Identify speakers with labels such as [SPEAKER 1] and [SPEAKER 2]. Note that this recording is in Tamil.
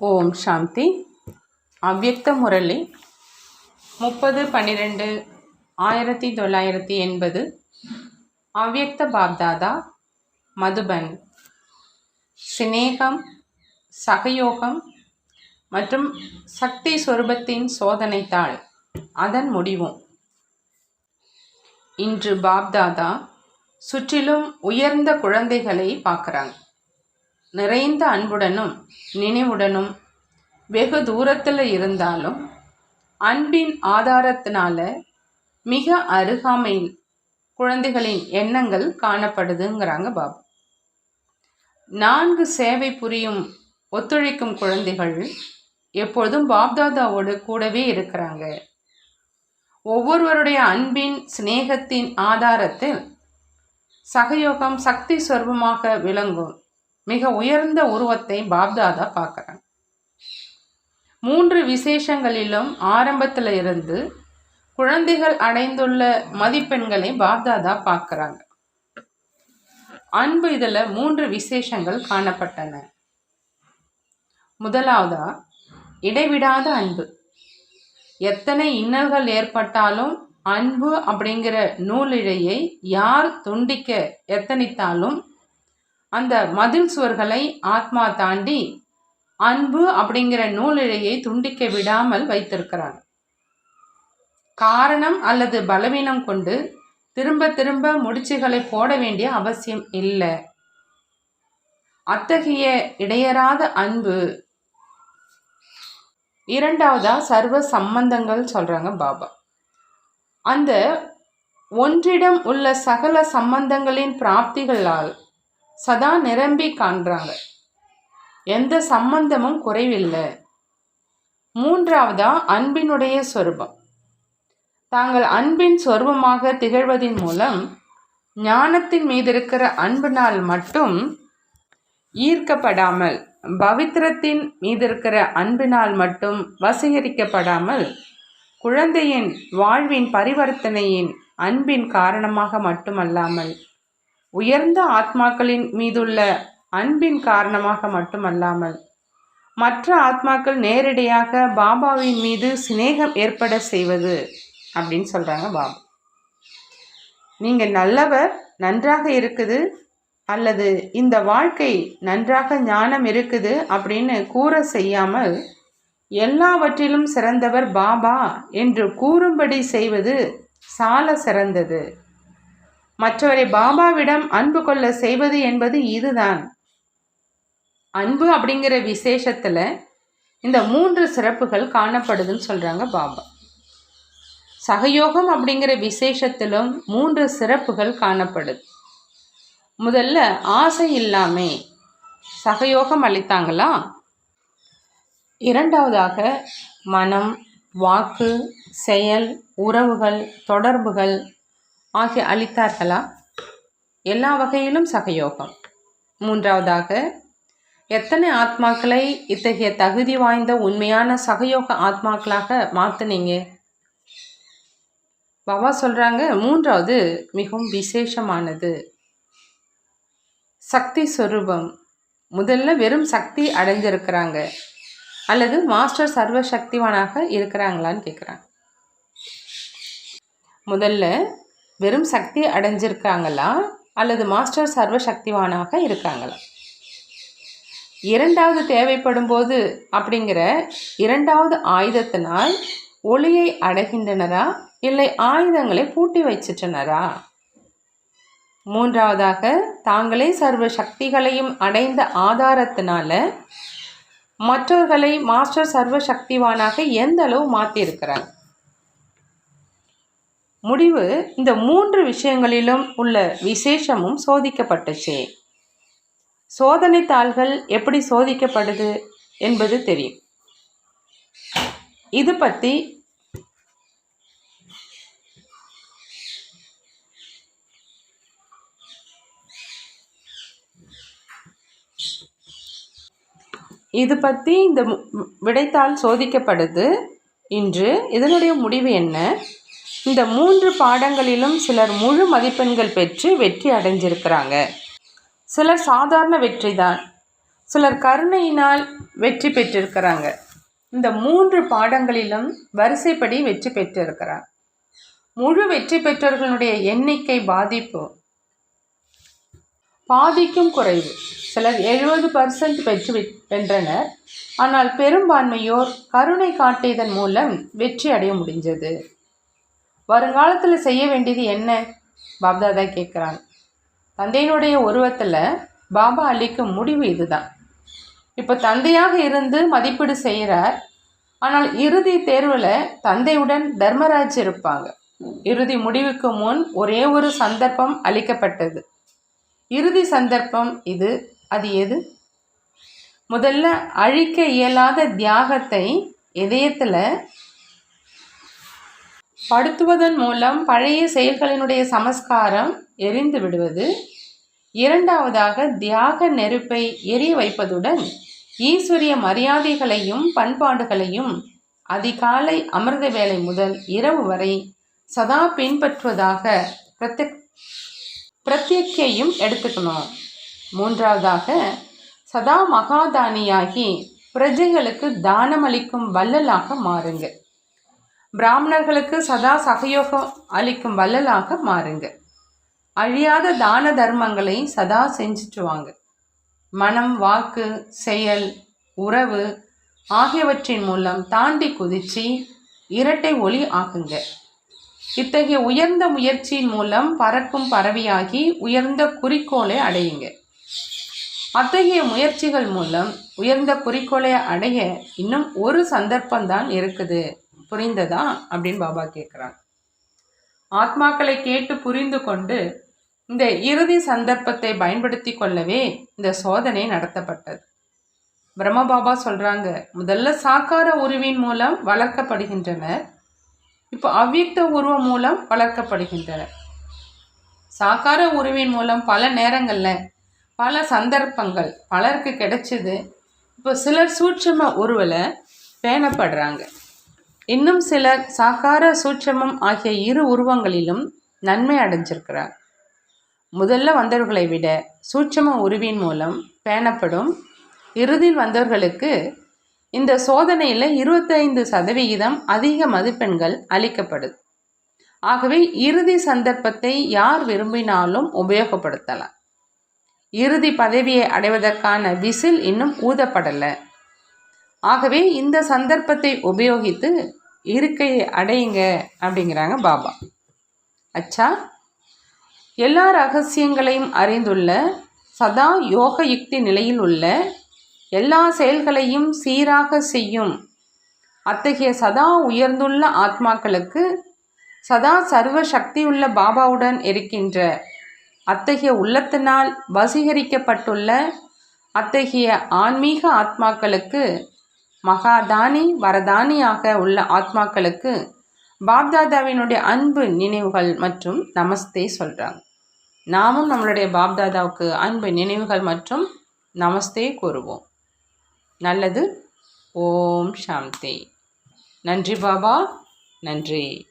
[SPEAKER 1] ஓம் சாந்தி. அவ்யக்த முரளி முப்பது பன்னிரெண்டு ஆயிரத்தி தொள்ளாயிரத்தி எண்பது. அவ்யக்த பாப்தாதா மதுபன். சிநேகம் சகயோகம் மற்றும் சக்தி சொரூபத்தின் சோதனைத்தாள். அதன் முடிவும். இன்று பாப்தாதா சுற்றிலும் உயர்ந்த குழந்தைகளை பார்க்குறாங்க நிறைந்த அன்புடனும் நினைவுடனும் வெகு தூரத்தில் இருந்தாலும் அன்பின் ஆதாரத்தினால மிக அருகாமையில் குழந்தைகளின் எண்ணங்கள் காணப்படுதுங்கிறாங்க பாபு. நான்கு சேவை புரியும் ஒத்துழைக்கும் குழந்தைகள் எப்பொழுதும் பாப்தாதாவோடு கூடவே இருக்கிறாங்க. ஒவ்வொருவருடைய அன்பின் சிநேகத்தின் ஆதாரத்தில் சகயோகம் சக்தி சொர்பமாக விளங்கும். மிக உயர்ந்த உருவத்தை பாப்தாதா பார்க்குறாங்க மூன்று விசேஷங்களிலும் ஆரம்பத்தில் இருந்து குழந்தைகள் அடைந்துள்ள மதிப்பெண்களை பாப்தாதா பார்க்குறாங்க. அன்பு இதில் மூன்று விசேஷங்கள் காணப்பட்டன. முதலாவதா இடைவிடாத அன்பு. எத்தனை இன்னல்கள் ஏற்பட்டாலும் அன்பு அப்படிங்கிற நூலிழையை யார் துண்டிக்க எத்தனித்தாலும் அந்த மதில் சுவர்களை ஆத்மா தாண்டி அன்பு அப்படிங்கிற நூலிழையை துண்டிக்க விடாமல் வைத்திருக்கிறார். காரணம் அல்லது பலவீனம் கொண்டு திரும்ப திரும்ப முடிச்சுகளை போட வேண்டிய அவசியம் இல்லை. அத்தகைய இடையராத அன்பு. இரண்டாவதா சர்வ சம்பந்தங்கள் சொல்றாங்க பாபா. அந்த ஒன்றிடம் உள்ள சகல சம்பந்தங்களின் பிராப்திகளால் சதா நிரம்பி காண்றாங்க. எந்த சம்பந்தமும் குறைவில்லை. மூன்றாவதா அன்பினுடைய சொரூபம். தாங்கள் அன்பின் சொருபமாக திகழ்வதன் மூலம் ஞானத்தின் மீது இருக்கிற அன்பினால் மட்டும் ஈர்க்கப்படாமல் பவித்திரத்தின் மீது இருக்கிற அன்பினால் மட்டும் வசீகரிக்கப்படாமல் குழந்தையின் வாழ்வின் பரிவர்த்தனையின் அன்பின் காரணமாக மட்டுமல்லாமல் உயர்ந்த ஆத்மாக்களின் மீதுள்ள அன்பின் காரணமாக மட்டுமல்லாமல் மற்ற ஆத்மாக்கள் நேரடியாக பாபாவின் மீது சிநேகம் ஏற்பட செய்வது அப்படின்னு சொல்கிறாங்க பாபா. நீங்கள் நல்லவர் நன்றாக இருக்குது அல்லது இந்த வாழ்க்கை நன்றாக ஞானம் இருக்குது அப்படின்னு கூற செய்யாமல் எல்லாவற்றிலும் சிறந்தவர் பாபா என்று கூறும்படி செய்வது சால சிறந்தது. மற்றவரை பாபாவிடம் அன்பு கொள்ள செய்வது என்பது இதுதான். அன்பு அப்படிங்கிற விசேஷத்தில் இந்த மூன்று சிறப்புகள் காணப்படுதுன்னு சொல்கிறாங்க பாபா. சகயோகம் அப்படிங்கிற விசேஷத்திலும் மூன்று சிறப்புகள் காணப்படுது. முதல்ல ஆசை இல்லாமே சகயோகம் அளித்தாங்களா? இரண்டாவதாக மனம் வாக்கு செயல் உறவுகள் தொடர்புகள் ஆகிய அளித்தார்களா? எல்லா வகையிலும் சகயோகம். மூன்றாவதாக எத்தனை ஆத்மாக்களை இத்தகைய தகுதி வாய்ந்த உண்மையான சகயோக ஆத்மாக்களாக மாற்றினீங்க பாபா சொல்கிறாங்க மூன்றாவது மிகவும் விசேஷமானது. சக்தி சொரூபம். முதல்ல வெறும் சக்தி அடைஞ்சிருக்கிறாங்க அல்லது மாஸ்டர் சர்வசக்திவானாக இருக்கிறாங்களான்னு கேட்குறாங்க முதல்ல வெறும் சக்தி அடைஞ்சிருக்காங்களா? அல்லது மாஸ்டர் சர்வ சக்திவானாக இருக்காங்களா? இரண்டாவது தேவைப்படும் போது அப்படிங்கிற இரண்டாவது ஆயுதத்தினால் ஒளியை அடைகின்றனரா? இல்லை ஆயுதங்களை பூட்டி வச்சிட்டனரா மூன்றாவதாக தாங்களே சர்வ சக்திகளையும் அடைந்த ஆதாரத்தினால மற்றவர்களை மாஸ்டர் சர்வ சக்திவானாக எந்த அளவு மாற்றியிருக்கிறாங்க முடிவு இந்த மூன்று விஷயங்களிலும் உள்ள விசேஷமும் சோதிக்கப்பட்டுச்சு. சோதனை தாள்கள் எப்படி சோதிக்கப்படுது என்பது தெரியும். இது பற்றி இது பற்றி இந்த விடைத்தாள் சோதிக்கப்படுது இன்று. இதனுடைய முடிவு என்ன? இந்த மூன்று பாடங்களிலும் சிலர் முழு மதிப்பெண்கள் பெற்று வெற்றி அடைஞ்சிருக்கிறாங்க. சிலர் சாதாரண வெற்றி தான் சிலர் கருணையினால் வெற்றி பெற்றிருக்கிறாங்க. இந்த மூன்று பாடங்களிலும் வரிசைப்படி வெற்றி பெற்றிருக்கிறார். முழு வெற்றி பெற்றவர்களுடைய எண்ணிக்கை பாதிப்பு. பாதிக்கும் குறைவு. சிலர் எழுபது பர்சன்ட் வெற்றி வென்றனர். ஆனால் பெரும்பான்மையோர் கருணை காட்டியதன் மூலம் வெற்றி அடைய முடிஞ்சது. வருங்காலத்தில் செய்ய வேண்டியது என்ன? பாப்தாதா கேட்குறாங்க தந்தையினுடைய உருவத்தில் பாபா அளிக்கும் முடிவு இதுதான். இப்போ தந்தையாக இருந்து மதிப்பீடு செய்கிறார் ஆனால் இறுதி தேர்வில் தந்தையுடன் தர்மராஜ் இருப்பாங்க. இறுதி முடிவுக்கு முன் ஒரே ஒரு சந்தர்ப்பம் அளிக்கப்பட்டது. இறுதி சந்தர்ப்பம் இது. அது எது? முதல்ல அழிக்க இயலாத தியாகத்தை இதயத்தில் படுத்துவதன் மூலம் பழைய செயல்களினுடைய சமஸ்காரம் எரிந்து விடுவது. இரண்டாவதாக தியாக நெருப்பை எரிய வைப்பதுடன் ஈஸ்வரிய மரியாதைகளையும் பண்பாடுகளையும் அதிகாலை அமிர்த வேலை முதல் இரவு வரை சதா பின்பற்றுவதாக பிரத்யக் பிரத்யக்கையும் எடுத்துக்கணும். மூன்றாவதாக சதா மகாதானியாகி பிரஜைகளுக்கு தானமளிக்கும் வள்ளலாக மாறுங்க பிராமணர்களுக்கு சதா சகயோகம் அளிக்கும் வள்ளலாக மாறுங்க. அழியாத தான தர்மங்களை சதா செஞ்சுட்டு வாங்க மனம் வாக்கு செயல் உறவு ஆகியவற்றின் மூலம் தாண்டி குதிச்சு இரட்டை ஒளி ஆகுங்க இத்தகைய உயர்ந்த முயற்சியின் மூலம் பறக்கும் பறவையாகி உயர்ந்த குறிக்கோளை அடையுங்க. அத்தகைய முயற்சிகள் மூலம் உயர்ந்த குறிக்கோளை அடைய இன்னும் ஒரு சந்தர்ப்பம்தான் இருக்குது. புரிந்ததா அப்படின்னு பாபா கேட்குறாங்க ஆத்மாக்களை கேட்டு புரிந்து கொண்டு இந்த இறுதி சந்தர்ப்பத்தை பயன்படுத்தி கொள்ளவே இந்த சோதனை நடத்தப்பட்டது. பிரம்மபாபா சொல்கிறாங்க முதல்ல சாக்கார உருவின் மூலம் வளர்க்கப்படுகின்றனர். இப்போ அவ்வியக்த உருவம் மூலம் வளர்க்கப்படுகின்றனர். சாக்கார உருவின் மூலம் பல நேரங்களில் பல சந்தர்ப்பங்கள் பலருக்கு கிடைச்சிது. இப்போ சிலர் சூட்சம உருவில் பேணப்படுறாங்க. இன்னும் சிலர் சாகார சூட்சமம் ஆகிய இரு உருவங்களிலும் நன்மை அடைஞ்சிருக்கிறார். முதல்ல வந்தவர்களை விட சூட்சம உருவின் மூலம் பேணப்படும். இறுதியில் வந்தவர்களுக்கு இந்த சோதனையில் இருபத்தைந்து சதவிகிதம் அதிக மதிப்பெண்கள் அளிக்கப்படுது ஆகவே இறுதி சந்தர்ப்பத்தை யார் விரும்பினாலும் உபயோகப்படுத்தலாம். இறுதி பதவியை அடைவதற்கான விசில் இன்னும் ஊதப்படலை. ஆகவே இந்த சந்தர்ப்பத்தை உபயோகித்து இருக்கையை அடையுங்க அப்படிங்கிறாங்க பாபா. அச்சா எல்லா ரகசியங்களையும் அறிந்துள்ள சதா யோக யுக்தி நிலையில் உள்ள எல்லா செயல்களையும் சீராக செய்யும் அத்தகைய சதா உயர்ந்துள்ள ஆத்மாக்களுக்கு சதா சர்வ சக்தியுள்ள பாபாவுடன் இருக்கின்ற அத்தகைய உள்ளத்தினால் வசீகரிக்கப்பட்டுள்ள அத்தகைய ஆன்மீக ஆத்மாக்களுக்கு மகாதானி வரதானியாக உள்ள ஆத்மாக்களுக்கு பாப்தாதாவினுடைய அன்பு நினைவுகள் மற்றும் நமஸ்தே சொல்கிறாங்க நாமும் நம்மளுடைய பாப்தாதாவுக்கு அன்பு நினைவுகள் மற்றும் நமஸ்தே கூறுவோம். நல்லது. ஓம் சாந்தி. நன்றி பாபா. நன்றி.